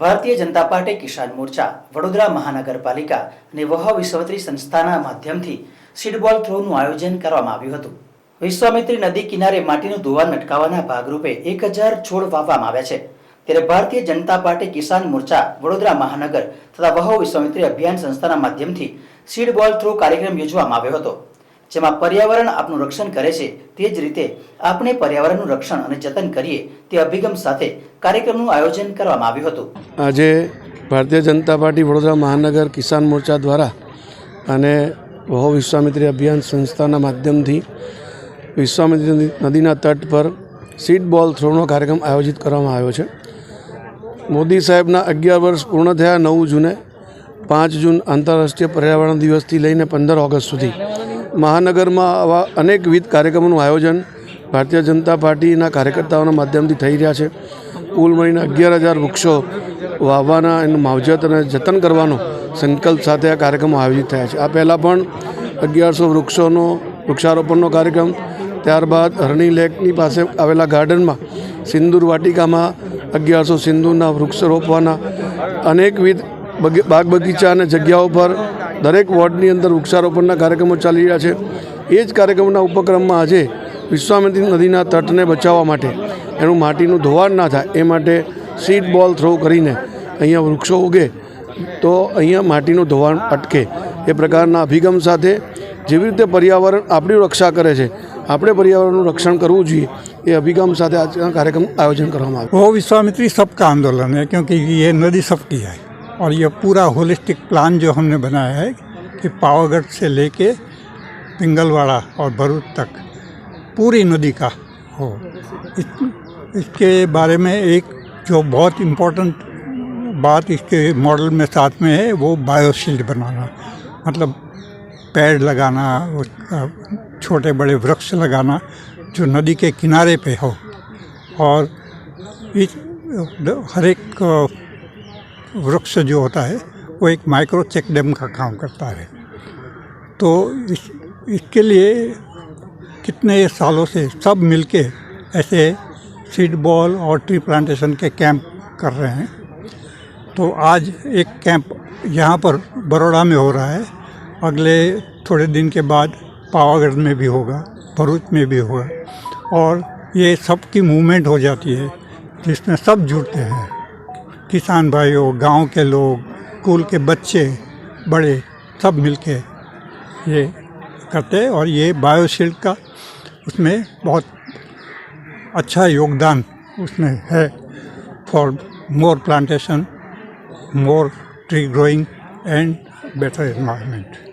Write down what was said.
Bharatiya Janata party કિસાન મોરચા વડોદરા મહાનગરપાલિકા અને વહ વિશ્વત્રી સંસ્થાના માધ્યમથી સીડબોલ થ્રોનું આયોજન કરવામાં આવ્યું હતું. વિશ્વામિત્રી નદી કિનારે માટીનું ધોવાણ અટકાવવાના ભાગરૂપે એક હજાર છોડ વાવવામાં આવ્યા છે. ત્યારે ભારતીય જનતા પાર્ટી કિસાન મોરચા વડોદરા મહાનગર તથા વહો વિશ્વામિત્રી અભિયાન સંસ્થાના માધ્યમથી સીડ બોલ થ્રો કાર્યક્રમ યોજવામાં આવ્યો હતો. જેમાં પર્યાવરણ આપનું રક્ષણ કરે છે, તે જ રીતે આપણે પર્યાવરણનું રક્ષણ અને જતન કરીએ, તે અભિગમ સાથે કાર્યક્રમનું આયોજન કરવામાં આવ્યું હતું. આજે ભારતીય જનતા પાર્ટી વડોદરા મહાનગર કિસાન મોરચા દ્વારા અને વહો વિશ્વામિત્રી અભિયાન સંસ્થાના માધ્યમથી વિશ્વામિત્રી નદીના તટ પર સીટ બોલ થ્રોનો કાર્યક્રમ આયોજિત કરવામાં આવ્યો છે. મોદી સાહેબના અગિયાર વર્ષ પૂર્ણ થયા નવ જૂને પાંચ જૂન આંતરરાષ્ટ્રીય પર્યાવરણ દિવસથી લઈને પંદર ઓગસ્ટ સુધી મહાનગરમાં આવા અનેકવિધ કાર્યક્રમોનું આયોજન ભારતીય જનતા પાર્ટીના કાર્યકર્તાઓના માધ્યમથી થઈ રહ્યા છે. કુલ મળીને અગિયાર હજાર વૃક્ષો વાવવાના એનું માવજત અને જતન કરવાનો સંકલ્પ સાથે આ કાર્યક્રમો આયોજિત થયા છે. આ પહેલાં પણ અગિયારસો વૃક્ષોનો વૃક્ષારોપણનો કાર્યક્રમ, ત્યારબાદ હરણી લેકની પાસે આવેલા ગાર્ડનમાં, સિંદૂર વાટિકામાં અગિયારસો સિંદૂરના વૃક્ષ રોપવાના અનેકવિધ બગી- બાગ બગીચા અને જગ્યાઓ પર દરેક વોર્ડની અંદર વૃક્ષારોપણના કાર્યક્રમો ચાલી રહ્યા છે એ જ કાર્યક્રમના ઉપક્રમમાં આજે વિશ્વામિત્રી નદીના તટને બચાવવા માટે એનું માટીનું ધોવાણ ના થાય એ માટે સીડ બોલ થ્રો કરીને અહીંયા વૃક્ષો ઉગે તો અહીંયા માટીનું ધોવાણ અટકે એ પ્રકારના અભિગમ સાથે જેવી રીતે પર્યાવરણ આપણી રક્ષા કરે છે આપણે પર્યાવરણનું રક્ષણ કરવું જોઈએ એ અભિગમ સાથે આજના કાર્યક્રમ આયોજન કરવામાં આવ્યું वो विश्वामित्री सबका आंदोलन है क्योंकि ये नदी सबकी है और ये पूरा होलिस्टिक प्लान जो हमने बनाया है कि पावागढ़ से लेके पिंगलवाड़ा और भरूच तक पूरी नदी का हो। इस, इसके बारे में एक जो बहुत इम्पोर्टेंट बात इसके मॉडल में साथ में है वो बायोशील्ड बनाना। मतलब पेड़ लगाना छोटे बड़े वृक्ष लगाना जो नदी के किनारे पे हो। और इस हर एक वृक्ष जो होता है, वो एक माइक्रो चेक डैम का काम करता है। तो इस, इसके लिए कितने सालों से सब मिलके ऐसे सीड बॉल और ट्री प्लांटेशन के कैंप कर रहे हैं। तो आज एक कैंप यहाँ पर बड़ोड़ा में हो रहा है। अगले थोड़े दिन के बाद पावागढ़ में भी होगा, भरूच में भी होगा। और ये सबकी मूवमेंट हो जाती है, जिसमें सब जुड़ते हैं। किसान भाइयों, गाँव के लोग, स्कूल के बच्चे, बड़े, सब मिलके ये करते और ये बायोशील्ड का उसमें बहुत अच्छा योगदान उसमें है for more plantation more tree growing and better environment.